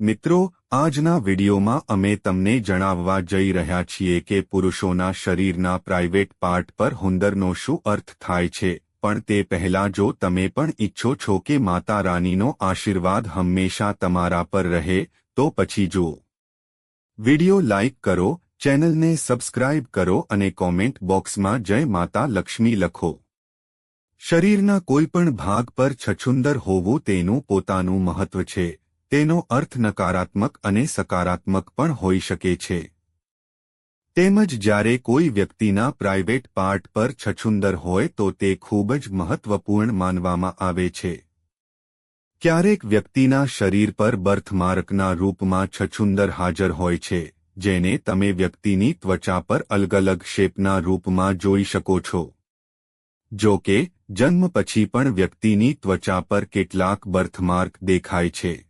મિત્રો, આજના વિડિયોમાં અમે તમને જણાવવા જઈ રહ્યા છીએ કે પુરુષોના શરીરના પ્રાઇવેટ પાર્ટ પર હુંદરનો શું અર્થ થાય છે, પણ તે પહેલા જો તમે પણ ઈચ્છો છો કે માતા રાનીનો આશીર્વાદ હંમેશા તમારા પર રહે, તો પછી જુઓ. વિડિયો લાઇક કરો, ચેનલને સબસ્ક્રાઇબ કરો અને કોમેન્ટ બોક્સમાં જય માતા લક્ષ્મી લખો. શરીરના કોઈપણ ભાગ પર છછુંદર હોવું તેનું પોતાનું મહત્વ છે તેનો અર્થ નકારાત્મક અને સકારાત્મક પણ હોઈ શકે છે. તેમજ જ્યારે કોઈ વ્યક્તિના પ્રાઇવેટ પાર્ટ પર છછુંદર હોય તો તે ખૂબ જ મહત્વપૂર્ણ માનવામાં આવે છે. ક્યારેક વ્યક્તિના શરીર પર બર્થમાર્કના રૂપમાં છછુંદર હાજર હોય છે, જેને તમે વ્યક્તિની ત્વચા પર અલગ અલગ શેપના રૂપમાં જોઈ શકો છો. જો કે, જન્મ પછી પણ વ્યક્તિની ત્વચા પર કેટલાક બર્થમાર્ક દેખાય છે.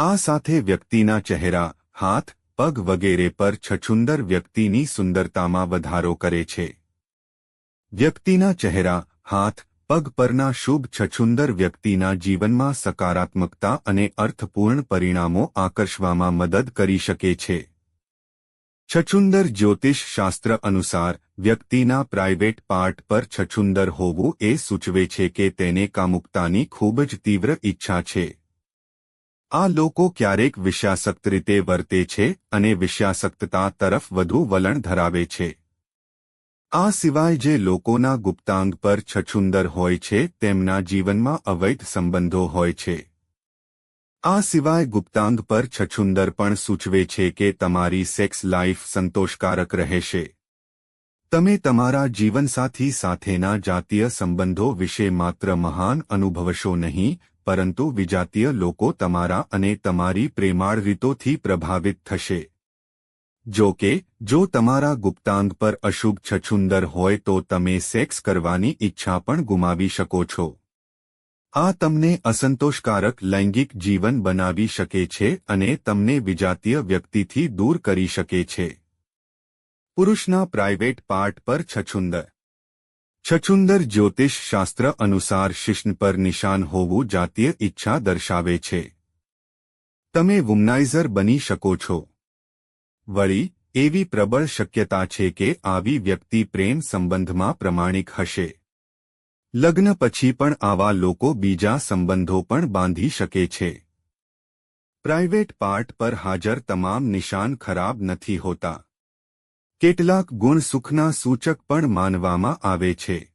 આ સાથે વ્યક્તિના ચહેરા, હાથ, પગ વગેરે પર છછુંદર વ્યક્તિની સુંદરતામાં વધારો કરે છે. વ્યક્તિના ચહેરા, હાથ, પગ પરના શુભ છછુંદર વ્યક્તિના જીવનમાં સકારાત્મકતા અને અર્થપૂર્ણ પરિણામો આકર્ષવામાં મદદ કરી શકે છે. છછુંદર જ્યોતિષ શાસ્ત્ર અનુસાર, વ્યક્તિના પ્રાઇવેટ પાર્ટ પર છછુંદર હોવું એ સૂચવે છે કે તેને કામુકતાની ખૂબ જ તીવ્ર ઈચ્છા છે. આ લોકો ક્યારેક વિષયાસક્ત રીતે વર્તે છે અને વિષયાસક્તતા તરફ વધુ વલણ ધરાવે છે. આ સિવાય જે લોકોના ગુપ્તાંગ પર છછુંદર હોય છે, તેમના જીવનમાં અવૈધ સંબંધો હોય છે. આ સિવાય ગુપ્તાંગ પર છછુંદર પણ સૂચવે છે કે તમારી સેક્સ લાઇફ સંતોષકારક રહેશે. તમે તમારા જીવનસાથી સાથેના જાતીય સંબંધો વિશે માત્ર મહાન અનુભવશો નહીં પરંતુ વિજાતીય લોકો તમારા અને તમારી પ્રેમાળ રીતોથી પ્રભાવિત થશે. જો કે, જો તમારા ગુપ્તાંગ પર અશુભ છછુંદર હોય તો તમે સેક્સ કરવાની ઈચ્છા પણ ગુમાવી શકો છો. આ તમને અસંતોષકારક લૈંગિક જીવન બનાવી શકે છે અને તમને વિજાતીય વ્યક્તિથી દૂર કરી શકે છે. પુરુષના પ્રાઇવેટ પાર્ટ પર છછુંદર. છછુંદર જ્યોતિષ શાસ્ત્ર અનુસાર શિષ્ણ પર નિશાન હોવું જાતીય ઈચ્છા દર્શાવે છે. તમે વુમનાઇઝર બની શકો છો. વળી, એવી પ્રબળ શક્યતા છે કે આવી વ્યક્તિ પ્રેમ સંબંધમાં પ્રમાણિક હશે. લગ્ન પછી પણ આવા લોકો બીજા સંબંધો પણ બાંધી શકે છે. પ્રાઇવેટ પાર્ટ પર હાજર તમામ નિશાન ખરાબ નથી હોતા. કેટલાક ગુણ સુખના સૂચક પણ માનવામાં આવે છે.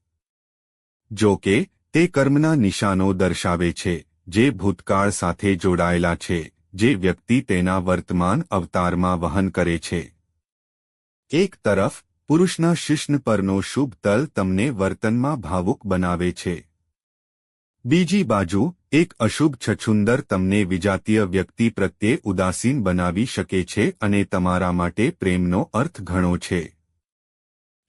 જો કે, તે કર્મના નિશાનો દર્શાવે છે, જે ભૂતકાળ સાથે જોડાયેલા છે, જે વ્યક્તિ તેના વર્તમાન અવતારમાં વહન કરે છે. એક તરફ, પુરુષના શિષ્ણ પરનો શુભ તલ તમને વર્તનમાં ભાવુક બનાવે છે. બીજી બાજુ એક અશુભ છછુંદર તમને વિજાતીય વ્યક્તિ પ્રત્યે ઉદાસીન બનાવી શકે છે અને તમારા માટે પ્રેમનો અર્થ ઘણો છે.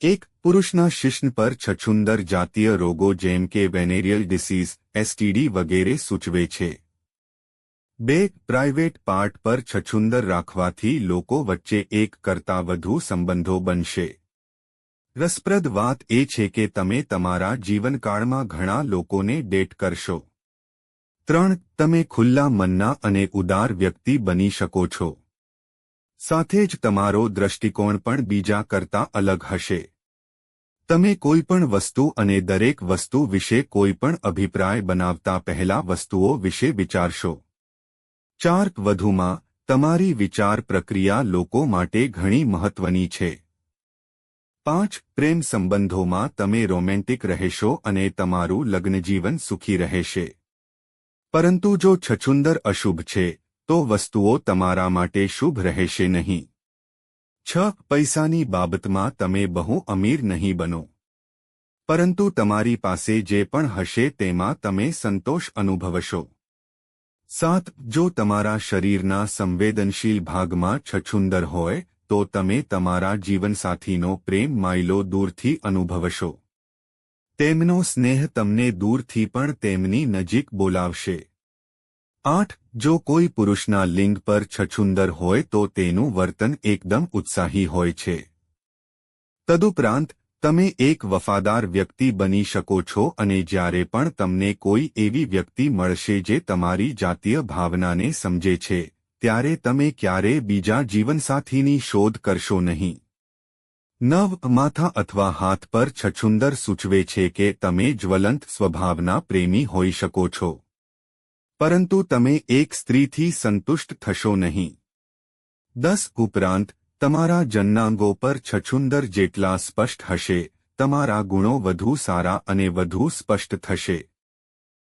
એક, પુરુષના શિશ્ન પર છછુંદર જાતીય રોગો જેમ કે વેનેરિયલ ડિસીઝ એસટીડી વગેરે સૂચવે છે. બે પ્રાઇવેટ પાર્ટ પર છછુંદર રાખવાથી લોકો વચ્ચે એક કરતાં વધુ સંબંધો બનશે. રસપ્રદ વાત એ છે કે તમે તમારા જીવનકાળમાં ઘણા લોકોને ડેટ કરશો. ત્રણ, તમે ખુલ્લા મનના અને ઉદાર વ્યક્તિ બની શકો છો. સાથે જ તમારો દ્રષ્ટિકોણ પણ બીજા કરતા અલગ હશે. તમે કોઈપણ વસ્તુ અને દરેક વસ્તુ વિશે કોઈપણ અભિપ્રાય બનાવતા પહેલા વસ્તુઓ વિશે વિચારશો. ચાર, વધુમાં, તમારી વિચાર પ્રક્રિયા લોકો માટે ઘણી મહત્વની છે. પાંચ, પ્રેમ સંબંધોમાં તમે રોમેન્ટિક રહેશો અને તમારું લગ્નજીવન સુખી રહેશે. પરંતુ જો છછુંદર અશુભ છે, તો વસ્તુઓ તમારા માટે શુભ રહેશે નહીં. છ, પૈસાની બાબતમાં તમે બહુ અમીર નહીં બનો. પરંતુ તમારી પાસે જે પણ હશે તેમાં તમે સંતોષ અનુભવશો. સાત, જો તમારા શરીરના સંવેદનશીલ ભાગમાં છછુંદર હોય, તો તમે તમારા જીવનસાથીનો પ્રેમ માઇલો દૂરથી અનુભવશો. તેમનો સ્નેહ તમને દૂરથી પણ તેમની નજીક બોલાવશે. આઠ, જો કોઈ પુરુષના લિંગ પર છછુંદર હોય તો તેનું વર્તન એકદમ ઉત્સાહી હોય છે. તદુપરાંત, તમે એક વફાદાર વ્યક્તિ બની શકો છો અને જ્યારે પણ તમને કોઈ એવી વ્યક્તિ મળશે જે તમારી જાતીય ભાવનાને સમજે છે, ત્યારે તમે ક્યારે બીજા જીવનસાથીની શોધ કરશો નહીં. નવ માથા અથવા હાથ પર છછુંદર સૂચવે છે કે તમે જ્વલંત સ્વભાવના પ્રેમી હોઈ શકો છો. પરંતુ તમે એક સ્ત્રીથી સંતુષ્ટ થશો નહીં. દસ ઉપરાંત, તમારા જન્નાંગો પર છછુંદર જેટલા સ્પષ્ટ હશે, તમારા ગુણો વધુ સારા અને વધુ સ્પષ્ટ થશે.